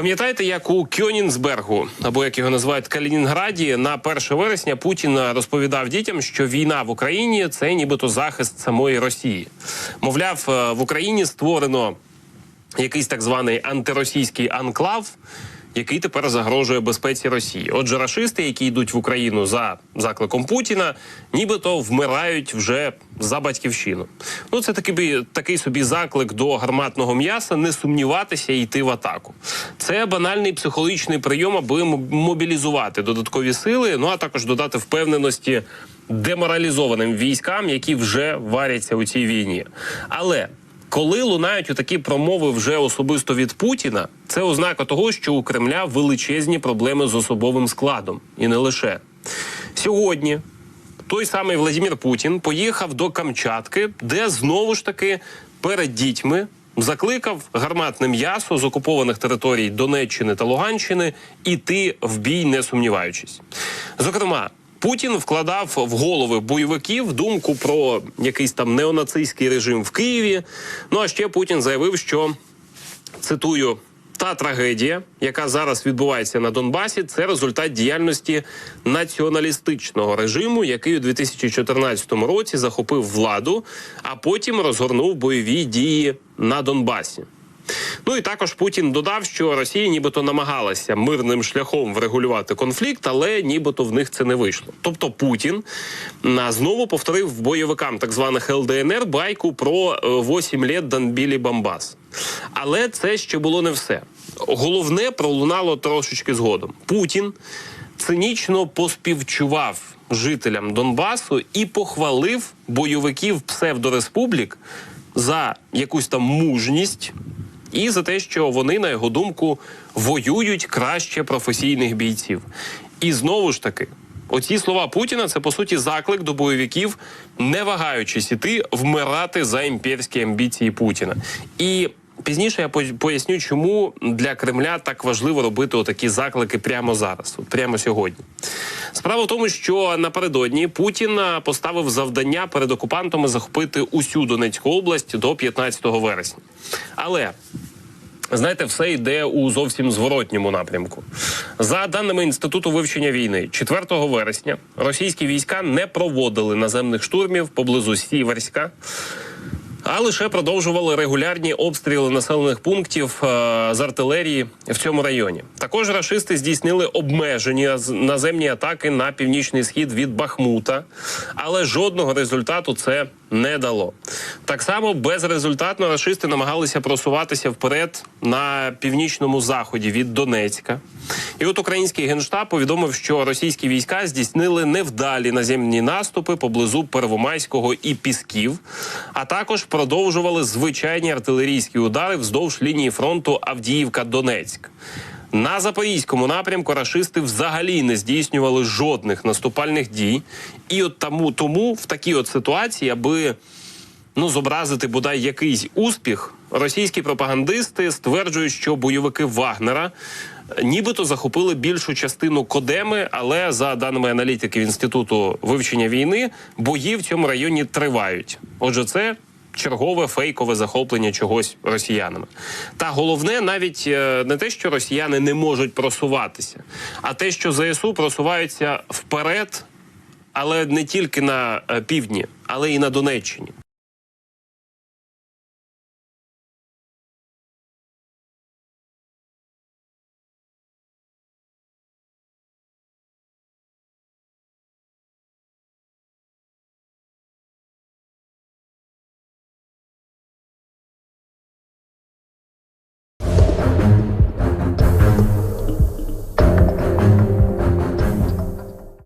Пам'ятаєте, як у Кьонінсбергу, або як його називають Калінінграді, на 1 вересня Путін розповідав дітям, що війна в Україні це нібито захист самої Росії. Мовляв, е, в Україні створено якийсь так званий антиросійський анклав. Який тепер загрожує безпеці Росії? Отже, рашисти, які йдуть в Україну за закликом Путіна, нібито вмирають вже за батьківщину. Ну це такий такий собі заклик до гарматного м'яса, не сумніватися і йти в атаку. Це банальний психологічний прийом, аби мобілізувати додаткові сили, ну а також додати впевненості деморалізованим військам, які вже варяться у цій війні. Але коли лунають такі промови вже особисто від Путіна, це ознака того, що у Кремля величезні проблеми з особовим складом, і не лише сьогодні. Той самий Владимир Путін поїхав до Камчатки, де знову ж таки перед дітьми закликав гарматне м'ясо з окупованих територій Донеччини та Луганщини іти в бій, не сумніваючись. Зокрема. Путін вкладав в голови бойовиків думку про якийсь там неонацистський режим в Києві. Ну а ще Путін заявив, що цитую. Та трагедія, яка зараз відбувається на Донбасі, це результат діяльності націоналістичного режиму, який у 2014 році захопив владу, а потім розгорнув бойові дії на Донбасі. Ну і також Путін додав, що Росія нібито намагалася мирним шляхом врегулювати конфлікт, але нібито в них це не вийшло. Тобто Путін знову повторив бойовикам так званих ЛДНР байку про 8 літ Донбілі Бамбас. Але це ще було не все. Головне пролунало трошечки згодом. Путін цинічно поспівчував жителям Донбасу і похвалив бойовиків псевдореспублік за якусь там мужність і за те, що вони, на його думку, воюють краще професійних бійців. І знову ж таки, оці слова Путіна це по суті заклик до бойовиків, не вагаючись іти вмирати за імперські амбіції Путіна. І Пізніше я поясню, чому для Кремля так важливо робити отакі заклики прямо зараз, прямо сьогодні. Справа в тому, що напередодні Путін поставив завдання перед окупантами захопити усю Донецьку область до 15 вересня. Але Знаєте, все йде у зовсім зворотньому напрямку. За даними інституту вивчення війни, 4 вересня російські війська не проводили наземних штурмів поблизу Сіверська а лише продовжували регулярні обстріли населених пунктів е з артилерії в цьому районі. Також рашисти здійснили обмежені наземні атаки на північний схід від Бахмута, але жодного результату це не дало. Так само безрезультатно рашисти намагалися просуватися вперед на північному заході від Донецька. І от український генштаб повідомив, що російські війська здійснили невдалі наземні наступи поблизу Первомайського і Пісків, а також продовжували звичайні артилерійські удари вздовж лінії фронту Авдіївка-Донецьк. На запорізькому напрямку рашисти взагалі не здійснювали жодних наступальних дій, і от тому, тому в такій от ситуації, аби ну зобразити бодай якийсь успіх, російські пропагандисти стверджують, що бойовики Вагнера. Нібито захопили більшу частину Кодеми, але за даними аналітиків інституту вивчення війни, бої в цьому районі тривають. Отже, це чергове фейкове захоплення чогось росіянами. Та головне навіть е, не те, що росіяни не можуть просуватися, а те, що ЗСУ просуваються вперед, але не тільки на е, півдні, але і на Донеччині.